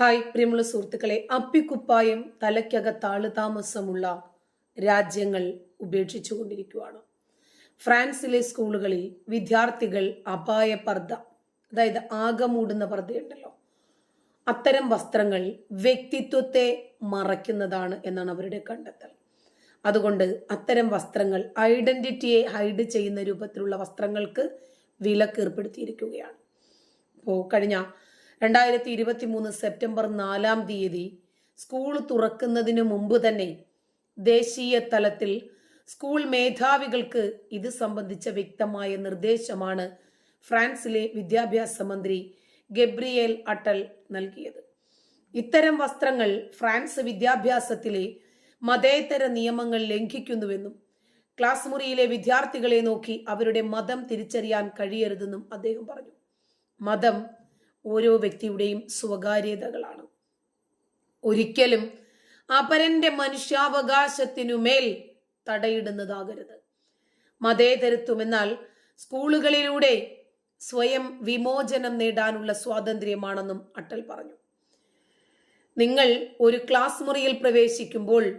Hi പ്രിയമുള്ള സുഹൃത്തുക്കളെ അപ്പിക്കുപ്പായം തലയ്ക്കകത്താൾ താമസമുള്ള രാജ്യങ്ങൾ ഉപേക്ഷിച്ചു കൊണ്ടിരിക്കുകയാണ് ഫ്രാൻസിലെ സ്കൂളുകളിൽ വിദ്യാർത്ഥികൾ അപായ പർദ്ദ അതായത് ആകെ മൂടുന്ന പർദ്ദയുണ്ടല്ലോ. അത്തരം വസ്ത്രങ്ങൾ വ്യക്തിത്വത്തെ മറയ്ക്കുന്നതാണ് എന്നാണ് അവരുടെ കണ്ടെത്തൽ. അതുകൊണ്ട് അത്തരം വസ്ത്രങ്ങൾ ഐഡന്റിറ്റിയെ ഹൈഡ് ചെയ്യുന്ന രൂപത്തിലുള്ള വസ്ത്രങ്ങൾക്ക് വിലക്ക് ഏർപ്പെടുത്തിയിരിക്കുകയാണ് ഇപ്പോൾ കഴിഞ്ഞ രണ്ടായിരത്തി ഇരുപത്തി മൂന്ന് സെപ്റ്റംബർ നാലാം തീയതി സ്കൂൾ തുറക്കുന്നതിന് മുമ്പ് തന്നെ ദേശീയ തലത്തിൽ സ്കൂൾ മേധാവികൾക്ക് ഇത് സംബന്ധിച്ച വ്യക്തമായ നിർദ്ദേശമാണ് ഫ്രാൻസിലെ വിദ്യാഭ്യാസ മന്ത്രി ഗബ്രിയേൽ അട്ടൽ നൽകിയത്. ഇത്തരം വസ്ത്രങ്ങൾ ഫ്രാൻസ് വിദ്യാഭ്യാസത്തിലെ മതേതര നിയമങ്ങൾ ലംഘിക്കുന്നുവെന്നും ക്ലാസ് മുറിയിലെ വിദ്യാർത്ഥികളെ നോക്കി അവരുടെ മതം തിരിച്ചറിയാൻ കഴിയരുതെന്നും അദ്ദേഹം പറഞ്ഞു. മതം ഓരോ വ്യക്തിയുടെയും സ്വകാര്യതകളാണ്. ഒരിക്കലും അപരന്റെ മനുഷ്യാവകാശത്തിനുമേൽ തടയിടുന്നതാകരുത്. മതേതരത്വം എന്നാൽ സ്കൂളുകളിലൂടെ സ്വയം വിമോചനം നേടാനുള്ള സ്വാതന്ത്ര്യമാണെന്നും അട്ടൽ പറഞ്ഞു. നിങ്ങൾ ഒരു ക്ലാസ് മുറിയിൽ പ്രവേശിക്കുമ്പോൾ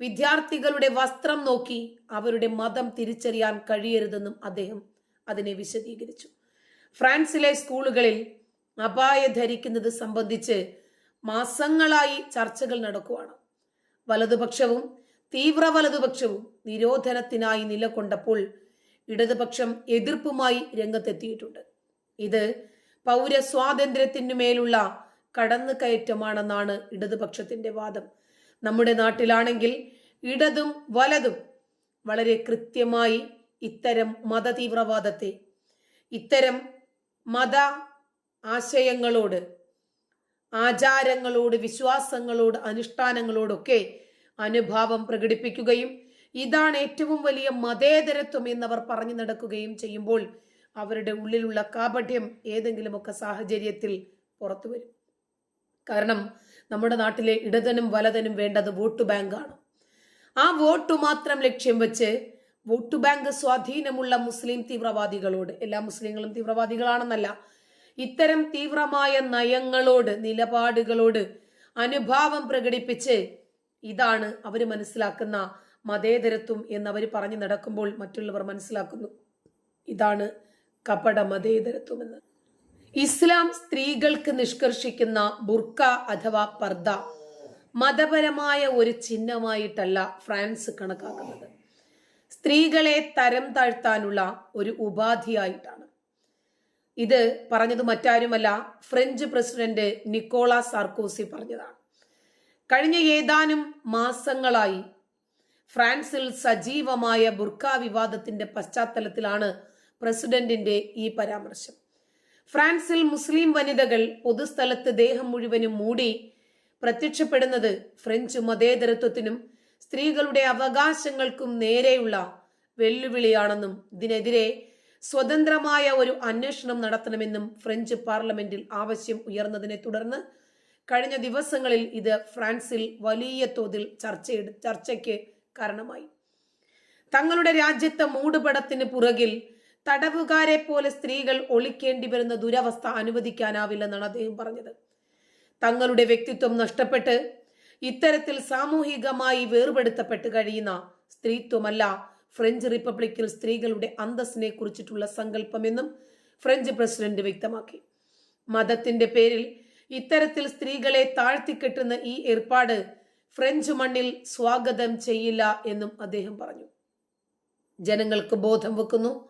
വിദ്യാർത്ഥികളുടെ വസ്ത്രം നോക്കി അവരുടെ മതം തിരിച്ചറിയാൻ കഴിയരുതെന്നും അദ്ദേഹം അതിനെ വിശദീകരിച്ചു. ഫ്രാൻസിലെ സ്കൂളുകളിൽ അപായ ധരിക്കുന്നത് സംബന്ധിച്ച് മാസങ്ങളായി ചർച്ചകൾ നടക്കുവാണ്. വലതുപക്ഷവും തീവ്ര വലതുപക്ഷവും നിരോധനത്തിനായി നിലകൊണ്ടപ്പോൾ ഇടതുപക്ഷം എതിർപ്പുമായി രംഗത്തെത്തിയിട്ടുണ്ട്. ഇത് പൗരസ്വാതന്ത്ര്യത്തിനുമേലുള്ള കടന്നുകയറ്റമാണെന്നാണ് ഇടതുപക്ഷത്തിന്റെ വാദം. നമ്മുടെ നാട്ടിലാണെങ്കിൽ ഇടതും വലതും വളരെ കൃത്യമായി ഇത്തരം മതതീവ്രവാദത്തെ ഇത്തരം മത ആശയങ്ങളോട് ആചാരങ്ങളോട് വിശ്വാസങ്ങളോട് അനുഷ്ഠാനങ്ങളോടൊക്കെ അനുഭാവം പ്രകടിപ്പിക്കുകയും ഇതാണ് ഏറ്റവും വലിയ മതേതരത്വം എന്നവർ പറഞ്ഞു നടക്കുകയും ചെയ്യുമ്പോൾ അവരുടെ ഉള്ളിലുള്ള കാപഠ്യം ഏതെങ്കിലുമൊക്കെ സാഹചര്യത്തിൽ പുറത്തു വരും. കാരണം നമ്മുടെ നാട്ടിലെ ഇടതനും വലതനും വേണ്ടത് വോട്ട് ബാങ്കാണ്. ആ വോട്ട് മാത്രം ലക്ഷ്യം വെച്ച് വോട്ട് ബാങ്ക് സ്വാധീനമുള്ള മുസ്ലിം തീവ്രവാദികളോട് എല്ലാ മുസ്ലിങ്ങളും തീവ്രവാദികളാണെന്നല്ല ഇത്തരം തീവ്രമായ നയങ്ങളോട് നിലപാടുകളോട് അനുഭാവം പ്രകടിപ്പിച്ച് ഇതാണ് അവർ മനസ്സിലാക്കുന്ന മതേതരത്വം എന്ന് അവർ പറഞ്ഞു നടക്കുമ്പോൾ മറ്റുള്ളവർ മനസ്സിലാക്കുന്നു. ഇതാണ് കപട മതേതരത്വം എന്ന് ഇസ്ലാം സ്ത്രീകൾക്ക് നിഷ്കർഷിക്കുന്ന ബുർക്ക അഥവാ പർദ മതപരമായ ഒരു ചിഹ്നമായിട്ടല്ല ഫ്രാൻസ് കണക്കാക്കുന്നത്. സ്ത്രീകളെ തരം താഴ്ത്താനുള്ള ഒരു ഉപാധിയായിട്ടാണ്. ഇത് പറഞ്ഞത് മറ്റാരുമല്ല ഫ്രഞ്ച് പ്രസിഡന്റ് നിക്കോള സാർക്കോസി പറഞ്ഞതാണ്. കഴിഞ്ഞ ഏതാനും മാസങ്ങളായി ഫ്രാൻസിൽ സജീവമായ ബുർക്ക വിവാദത്തിന്റെ പശ്ചാത്തലത്തിലാണ് പ്രസിഡന്റിന്റെ ഈ പരാമർശം. ഫ്രാൻസിൽ മുസ്ലിം വനിതകൾ പൊതുസ്ഥലത്ത് ദേഹം മുഴുവനും മൂടി പ്രത്യക്ഷപ്പെടുന്നത് ഫ്രഞ്ച് മതേതരത്വത്തിനും സ്ത്രീകളുടെ അവകാശങ്ങൾക്കും നേരെയുള്ള വെല്ലുവിളിയാണെന്നും ഇതിനെതിരെ സ്വതന്ത്രമായ ഒരു അന്വേഷണം നടത്തണമെന്നും ഫ്രഞ്ച് പാർലമെന്റിൽ ആവശ്യം ഉയർന്നതിനെ തുടർന്ന് കഴിഞ്ഞ ദിവസങ്ങളിൽ ഇത് ഫ്രാൻസിൽ വലിയ തോതിൽ ചർച്ചയ്ക്ക് കാരണമായി. തങ്ങളുടെ രാജ്യത്തെ മൂടുപടത്തിന് പുറകിൽ തടവുകാരെ പോലെ സ്ത്രീകൾ ഒളിക്കേണ്ടി വരുന്ന ദുരവസ്ഥ അനുവദിക്കാനാവില്ലെന്നാണ് അദ്ദേഹം പറഞ്ഞത്. തങ്ങളുടെ വ്യക്തിത്വം നഷ്ടപ്പെട്ട് ഇത്തരത്തിൽ സാമൂഹികമായി വേർപെടുത്തപ്പെട്ട് കഴിയുന്ന സ്ത്രീത്വമല്ല ഫ്രഞ്ച് റിപ്പബ്ലിക്കിൽ സ്ത്രീകളുടെ അന്തസ്സിനെ കുറിച്ചിട്ടുള്ള സങ്കല്പമെന്നും ഫ്രഞ്ച് പ്രസിഡന്റ് വ്യക്തമാക്കി. മതത്തിന്റെ പേരിൽ ഇത്തരത്തിൽ സ്ത്രീകളെ താഴ്ത്തിക്കെട്ടുന്ന ഈ ഏർപ്പാട് ഫ്രഞ്ച് മണ്ണിൽ സ്വാഗതം ചെയ്യില്ല എന്നും അദ്ദേഹം പറഞ്ഞു. ജനങ്ങൾക്ക് ബോധം വെക്കുന്നു.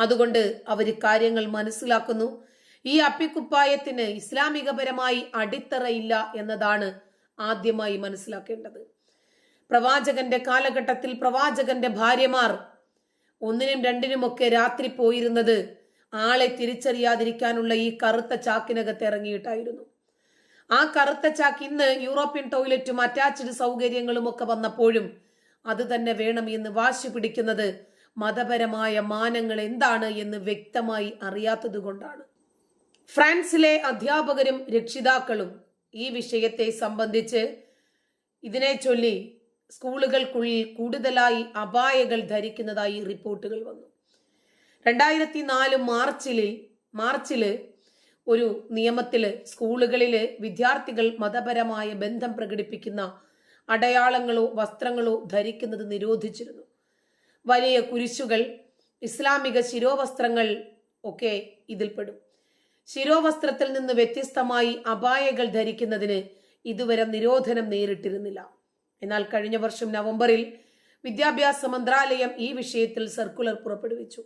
അതുകൊണ്ട് അവർ കാര്യങ്ങൾ മനസ്സിലാക്കുന്നു. ഈ അപ്പിക്കുപ്പായത്തിന് ഇസ്ലാമികപരമായി അടിത്തറയില്ല എന്നതാണ് ആദ്യമായി മനസ്സിലാക്കേണ്ടത്. പ്രവാചകന്റെ കാലഘട്ടത്തിൽ പ്രവാചകന്റെ ഭാര്യമാർ ഒന്നിനും രണ്ടിനുമൊക്കെ രാത്രി പോയിരുന്നത് ആളെ തിരിച്ചറിയാതിരിക്കാനുള്ള ഈ കറുത്ത ചാക്കിനകത്ത് ഇറങ്ങിയിട്ടായിരുന്നു. ആ കറുത്ത ചാക്ക് ഇന്ന് യൂറോപ്യൻ ടോയ്ലറ്റും അറ്റാച്ച്ഡ് സൗകര്യങ്ങളും ഒക്കെ വന്നപ്പോഴും അത് തന്നെ വേണം എന്ന് വാശി പിടിക്കുന്നത് മതപരമായ മാനങ്ങൾ എന്താണ് എന്ന് വ്യക്തമായി അറിയാത്തത് കൊണ്ടാണ്. ഫ്രാൻസിലെ അധ്യാപകരും രക്ഷിതാക്കളും ഈ വിഷയത്തെ സംബന്ധിച്ച് ഇതിനെ ചൊല്ലി സ്കൂളുകൾക്കുള്ളിൽ കൂടുതലായി അപായകൾ ധരിക്കുന്നതായി റിപ്പോർട്ടുകൾ വന്നു. രണ്ടായിരത്തി നാല് മാർച്ചിൽ മാർച്ചിൽ ഒരു നിയമത്തിൽ സ്കൂളുകളിലെ വിദ്യാർത്ഥികൾ മതപരമായ ബന്ധം പ്രകടിപ്പിക്കുന്ന അടയാളങ്ങളോ വസ്ത്രങ്ങളോ ധരിക്കുന്നത് നിരോധിച്ചിരുന്നു. വലിയ കുരിശുകൾ ഇസ്ലാമിക ശിരോവസ്ത്രങ്ങൾ ഒക്കെ ഇതിൽപ്പെടും ശിരോവസ്ത്രത്തിൽ നിന്ന് വ്യത്യസ്തമായി അപായകൾ ധരിക്കുന്നതിന് ഇതുവരെ നിരോധനം നേരിട്ടിരുന്നില്ല. എന്നാൽ കഴിഞ്ഞ വർഷം നവംബറിൽ വിദ്യാഭ്യാസ മന്ത്രാലയം ഈ വിഷയത്തിൽ സർക്കുലർ പുറപ്പെടുവിച്ചു.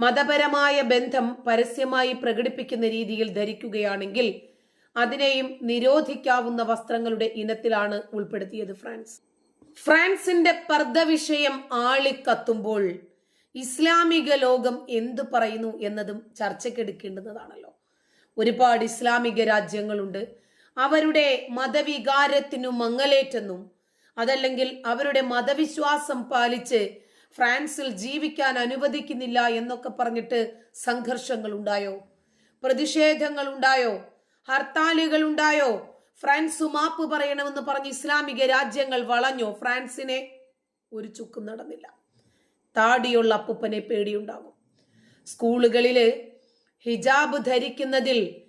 മതപരമായ ബന്ധം പരസ്യമായി പ്രകടിപ്പിക്കുന്ന രീതിയിൽ ധരിക്കുകയാണെങ്കിൽ അതിനെയും നിരോധിക്കാവുന്ന വസ്ത്രങ്ങളുടെ ഇനത്തിലാണ് ഉൾപ്പെടുത്തിയത് ഫ്രാൻസ്. ഫ്രാൻസിന്റെ പർദ്ദ വിഷയം ആളിക്കത്തുമ്പോൾ ഇസ്ലാമിക ലോകം എന്തു പറയുന്നു എന്നതും ചർച്ചയ്ക്കെടുക്കേണ്ടുന്നതാണല്ലോ. ഒരുപാട് ഇസ്ലാമിക രാജ്യങ്ങളുണ്ട്. അവരുടെ മതവികാരത്തിനു മങ്ങലേറ്റെന്നും അതല്ലെങ്കിൽ അവരുടെ മതവിശ്വാസം പാലിച്ച് ഫ്രാൻസിൽ ജീവിക്കാൻ അനുവദിക്കുന്നില്ല എന്നൊക്കെ പറഞ്ഞിട്ട് സംഘർഷങ്ങൾ ഉണ്ടായോ? പ്രതിഷേധങ്ങൾ ഉണ്ടായോ? ഹർത്താലുകൾ ഉണ്ടായോ? ഫ്രാൻസ് മാപ്പ് പറയണമെന്ന് പറഞ്ഞ് ഇസ്ലാമിക രാജ്യങ്ങൾ വളഞ്ഞോ? ഫ്രാൻസിനെ ഒരു ചുക്കും നടന്നില്ല. താടിയുള്ള അപ്പൂപ്പനെ പേടിയുണ്ടാകും. സ്കൂളുകളിൽ ഹിജാബ് ധരിക്കുന്നതിൽ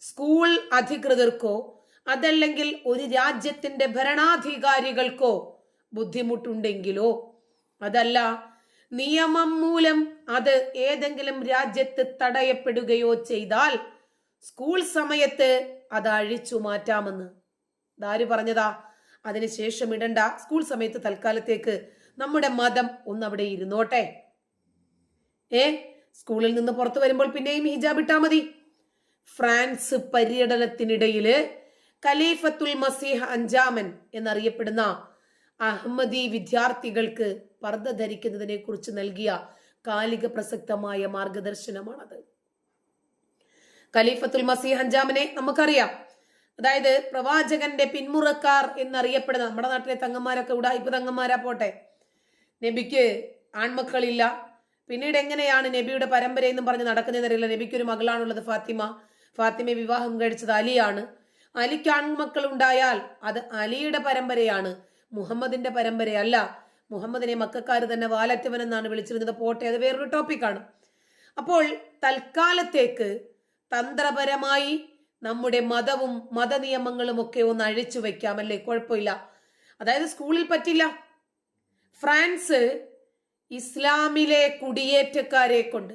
സ്കൂൾ അധികൃതർക്കോ അതല്ലെങ്കിൽ ഒരു രാജ്യത്തിന്റെ ഭരണാധികാരികൾക്കോ ബുദ്ധിമുട്ടുണ്ടെങ്കിലോ? അതല്ല നിയമം മൂലം അത് ഏതെങ്കിലും രാജ്യത്ത് തടയപ്പെടുകയോ ചെയ്താൽ സ്കൂൾ സമയത്ത് അത് അഴിച്ചു മാറ്റാമെന്ന്. ദാര് പറഞ്ഞതാ? അതിനുശേഷം ഇടണ്ട. സ്കൂൾ സമയത്ത് തൽക്കാലത്തേക്ക് നമ്മുടെ മതം ഒന്ന് അവിടെ ഇരുന്നോട്ടെ. ഏ? സ്കൂളിൽ നിന്ന് പുറത്തു വരുമ്പോൾ പിന്നെയും ഹിജാബ് ഇട്ടാ മതി. ഫ്രാൻസ് പര്യടനത്തിനിടയിൽ ഖലീഫത്തുൽ മസീഹ് അഞ്ചാമൻ എന്നറിയപ്പെടുന്ന അഹമ്മദി വിദ്യാർത്ഥികൾക്ക് പർദ്ദ ധരിക്കുന്നതിനെ കുറിച്ച് നൽകിയ കാലിക പ്രസക്തമായ മാർഗദർശനമാണത്. ഖലീഫത്തുൽ മസീഹ് അഞ്ചാമനെ നമുക്കറിയാം. അതായത് പ്രവാചകന്റെ പിന്മുറക്കാർ എന്നറിയപ്പെടുന്ന നമ്മുടെ നാട്ടിലെ തങ്ങന്മാരൊക്കെ ഉടായ്പ തങ്ങന്മാരാ പോട്ടെ. നബിക്ക് ആൺമക്കളില്ല. പിന്നീട് എങ്ങനെയാണ് നബിയുടെ പരമ്പര എന്നും പറഞ്ഞ് നടക്കുന്നതെന്നറിയില്ല. നബിക്ക് ഒരു മകളാണുള്ളത് ഫാത്തിമ. ഫാത്തിമയെ വിവാഹം കഴിച്ചത് അലിയാണ്. അലിക്ക് ആൺമക്കൾ ഉണ്ടായാൽ അത് അലിയുടെ പരമ്പരയാണ്. മുഹമ്മദിന്റെ പരമ്പരയല്ല. മുഹമ്മദിനെ മക്കാർ തന്നെ വാലറ്റവൻ എന്നാണ് വിളിച്ചിരുന്നത്. പോട്ടെ അത് വേറൊരു ടോപ്പിക്കാണ് അപ്പോൾ തൽക്കാലത്തേക്ക് തന്ത്രപരമായി നമ്മുടെ മതവും മതനിയമങ്ങളും ഒക്കെ ഒന്ന് അഴിച്ചു വെക്കാം അല്ലേ? കുഴപ്പമില്ല. അതായത് സ്കൂളിൽ പറ്റില്ല. ഫ്രാൻസ് ഇസ്ലാമിലെ കുടിയേറ്റക്കാരെ കൊണ്ട്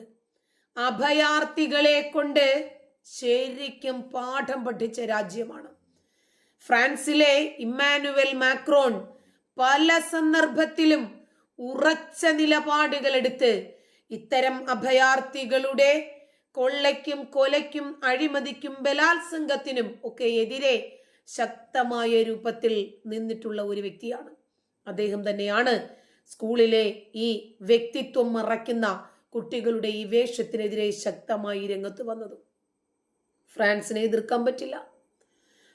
അഭയാർത്ഥികളെ കൊണ്ട് ശരിക്കും പാഠം പഠിച്ച രാജ്യമാണ്. ഫ്രാൻസിലെ ഇമ്മാനുവൽ മാക്രോൺ പല സന്ദർഭത്തിലും ഉറച്ച നിലപാടുകൾ എടുത്ത് ഇത്തരം അഭയാർത്ഥികളുടെ കൊള്ളയ്ക്കും കൊലയ്ക്കും അഴിമതിക്കും ബലാത്സംഗത്തിനും ഒക്കെ എതിരെ ശക്തമായ രൂപത്തിൽ നിന്നിട്ടുള്ള ഒരു വ്യക്തിയാണ്. അദ്ദേഹം തന്നെയാണ് സ്കൂളിലെ ഈ വ്യക്തിത്വം മറയ്ക്കുന്ന കുട്ടികളുടെ ഈ വേഷത്തിനെതിരെ ശക്തമായി രംഗത്ത് വന്നതും. ഫ്രാൻസിനെ എതിർക്കാൻ പറ്റില്ല.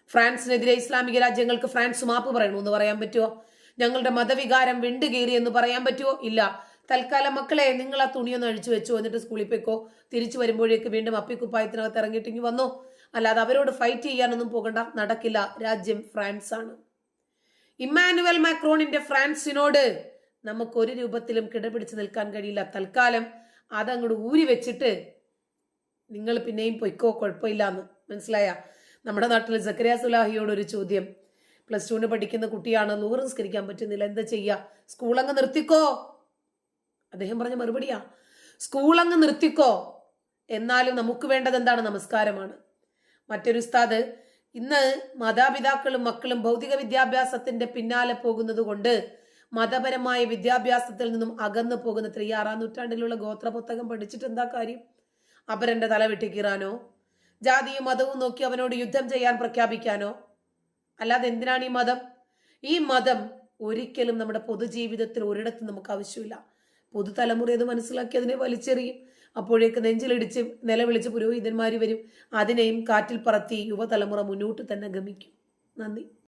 ഫ്രാൻസിനെതിരെ ഇസ്ലാമിക രാജ്യങ്ങൾക്ക് ഫ്രാൻസ് മാപ്പ് പറയണമെന്ന് പറയാൻ പറ്റുമോ ഞങ്ങളുടെ മതവികാരം വിണ്ടുകീറി എന്ന് പറയാൻ പറ്റുമോ ഇല്ല. തൽക്കാലം മക്കളെ നിങ്ങൾ ആ തുണിയൊന്ന് അഴിച്ചു വെച്ചു എന്നിട്ട് സ്കൂളിൽ പോയിക്കോ. തിരിച്ചു വരുമ്പോഴേക്ക് വീണ്ടും അപ്പിക്കുപ്പായത്തിനകത്ത് ഇറങ്ങിയിട്ടെങ്കിൽ വന്നോ? അല്ലാതെ അവരോട് ഫൈറ്റ് ചെയ്യാനൊന്നും പോകണ്ട. നടക്കില്ല. രാജ്യം ഫ്രാൻസ് ആണ് ഇമ്മാനുവൽ മാക്രോണിന്റെ ഫ്രാൻസിനോട് നമുക്ക് ഒരു രൂപത്തിലും കിടപിടിച്ച് നിൽക്കാൻ കഴിയില്ല. തൽക്കാലം അതങ്ങോട്ട് ഊരി വെച്ചിട്ട് നിങ്ങൾ പിന്നെയും പൊയ്ക്കോ കുഴപ്പമില്ല എന്ന് മനസ്സിലായ? നമ്മുടെ നാട്ടിൽ സക്കരിയ സുലാഹിയോട് ഒരു ചോദ്യം. പ്ലസ് ടുവിന് പഠിക്കുന്ന കുട്ടിയാണ് നൂറ് നിസ്കരിക്കാൻ പറ്റുന്നില്ല. എന്താ ചെയ്യുക സ്കൂൾ അങ്ങ് നിർത്തിക്കോ. അദ്ദേഹം പറഞ്ഞ മറുപടിയാ. സ്കൂൾ അങ്ങ് നിർത്തിക്കോ. എന്നാലും നമുക്ക് വേണ്ടത് എന്താണ്? നമസ്കാരമാണ്. മറ്റൊരു ഉസ്താദ് ഇന്ന് മാതാപിതാക്കളും മക്കളും ഭൗതിക വിദ്യാഭ്യാസത്തിന്റെ പിന്നാലെ പോകുന്നത് കൊണ്ട് മതപരമായ വിദ്യാഭ്യാസത്തിൽ നിന്നും അകന്നു പോകുന്ന ത്രീ ആറാം നൂറ്റാണ്ടിലുള്ള ഗോത്ര പുസ്തകം പഠിച്ചിട്ട് എന്താ കാര്യം? അപരന്റെ തല വെട്ടിക്കീറാനോ? ജാതിയും മതവും നോക്കി അവനോട് യുദ്ധം ചെയ്യാൻ പ്രഖ്യാപിക്കാനോ? അല്ലാതെ എന്തിനാണ് ഈ മതം? ഈ മതം ഒരിക്കലും നമ്മുടെ പൊതുജീവിതത്തിൽ ഒരിടത്തും നമുക്ക് ആവശ്യമില്ല. പുതുതലമുറ അത് മനസ്സിലാക്കി അതിനെ വലിച്ചെറിയും. അപ്പോഴേക്ക് നെഞ്ചിലിടിച്ച് നിലവിളിച്ച് പുരോഹിതന്മാർ വരും. അതിനെയും കാറ്റിൽ പറത്തി യുവതലമുറ മുന്നോട്ട് തന്നെ ഗമിക്കും. നന്ദി.